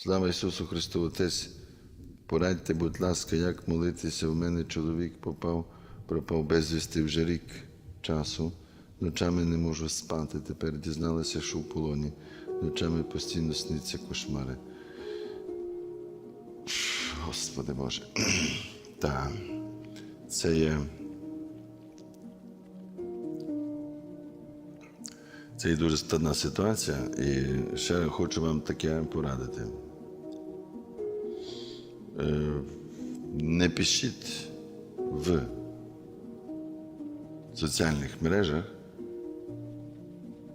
Слава Ісусу Христу, Отець, порадьте, будь ласка, як молитися. В мене чоловік попав, пропав безвісти вже рік часу. Ночами не можу спати. Тепер дізналася, що в полоні. Ночами постійно сніться кошмари. Господи Боже. Так, це є. Це є дуже складна ситуація, і ще хочу вам таке порадити. Е, Не пишіть в соціальних мережах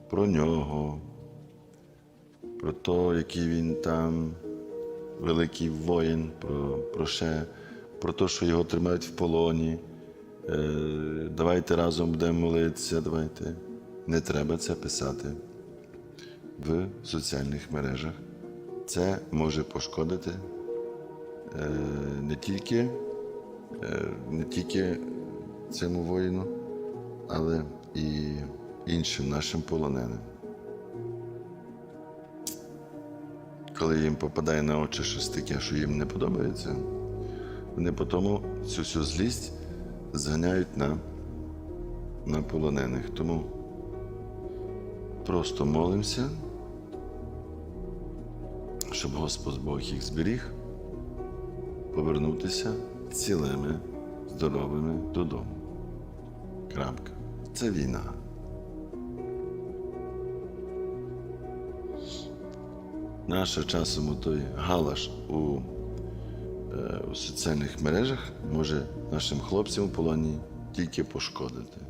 про нього, про те, який він там великий воїн, про, про ще, про те, що його тримають в полоні. Е, Давайте разом будемо молитися, давайте. Не треба це писати в соціальних мережах. Це може пошкодити не тільки, е, не тільки цьому воїну, але і іншим нашим полоненим. Коли їм попадає на очі щось таке, що їм не подобається, вони потім цю всю злість зганяють на, на полонених. Тому просто молимося, щоб Господь Бог їх зберіг, повернутися цілими, здоровими додому. Крапка. Це війна. Наша часом той галаш у, е, у соціальних мережах може нашим хлопцям у полоні тільки пошкодити.